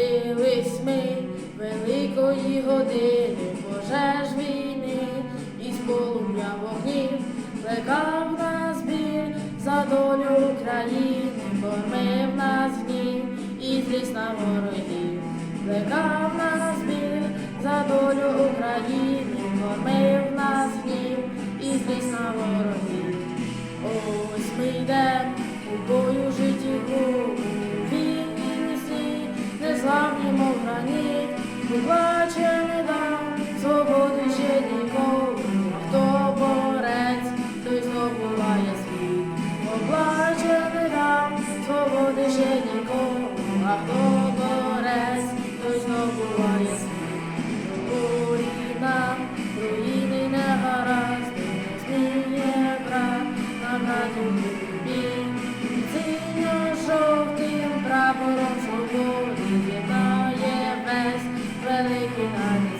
Народились ми великої години, пожеж війни, із полум'я вогнів плекав нас біль за долю України, кормив нас гнів і злість на ворогів, плекав нас біль за долю України, кормив нас гнів і злість на ворогів. Світ. Поплаче не дам, свободи ще нікому, а хто making